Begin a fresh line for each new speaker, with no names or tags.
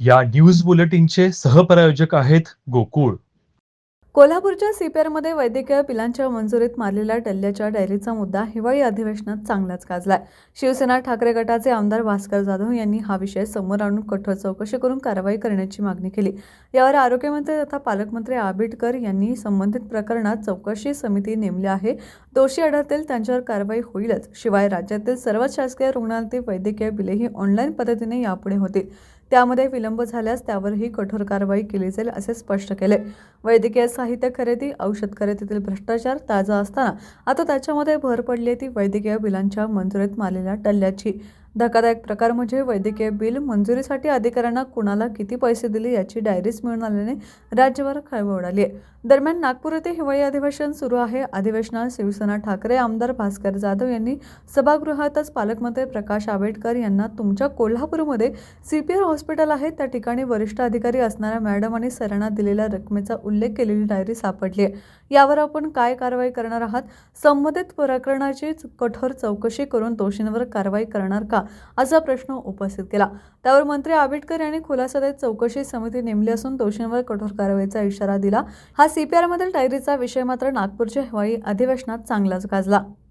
या न्यूज बुलेटिनचे सहप्रायोजक आहेत गोकुळ.
कोल्हापूरच्या सीपीआरमध्ये वैद्यकीय बिलांच्या मंजुरीत मारलेल्या टल्ल्याच्या डायरीचा मुद्दा हिवाळी अधिवेशनात चांगलाच गाजलाय. शिवसेना ठाकरे गटाचे आमदार भास्कर जाधव यांनी हा विषय समोर आणून कठोर चौकशी करून कारवाई करण्याची मागणी केली. यावर आरोग्यमंत्री तथा पालकमंत्री आबिटकर यांनी संबंधित प्रकरणात चौकशी समिती नेमली आहे. दोषी आढळतील त्यांच्यावर कारवाई होईलच. शिवाय राज्यातील सर्वच शासकीय रुग्णालयातील वैद्यकीय बिलेही ऑनलाईन पद्धतीने यापुढे होतील. त्यामध्ये विलंब झाल्यास त्यावरही कठोर कारवाई केली जाईल असे स्पष्ट केले. वैद्यकीय साहित्य खरेदी औषध खरेदीतील भ्रष्टाचार ताजा असताना आता त्याच्यामध्ये भर पडली आहे ती वैद्यकीय बिलांच्या मंजुरीत मारलेल्या टल्ल्याची. धक्कादायक प्रकार म्हणजे वैद्यकीय बिल मंजुरीसाठी अधिकाऱ्यांना कुणाला किती पैसे दिले याची डायरीच मिळून आल्याने राज्यभर खळबळ उडाली आहे. दरम्यान नागपूर येथे हिवाळी अधिवेशन सुरू आहे. अधिवेशनात शिवसेना ठाकरे आमदार भास्कर जाधव यांनी सभागृहातच पालकमंत्री प्रकाश आंबेडकर यांना तुमच्या कोल्हापूरमध्ये सी पी आर हॉस्पिटल आहे. त्या ठिकाणी वरिष्ठ अधिकारी असणाऱ्या मॅडम आणि सरांना दिलेल्या रकमेचा उल्लेख केलेली डायरी सापडली आहे. यावर आपण काय कारवाई करणार आहात? संबंधित प्रकरणाची कठोर चौकशी करून दोषींवर कारवाई करणार का? असा प्रश्न उपस्थित केला. त्यावर मंत्री आंबेडकर यांनी खुलासा देत चौकशी समिती नेमली असून दोषींवर कठोर कारवाईचा इशारा दिला. हा सीपीआर मधील डायरीचा विषय मात्र नागपूरच्या हिवाळी अधिवेशनात चांगलाच गाजला.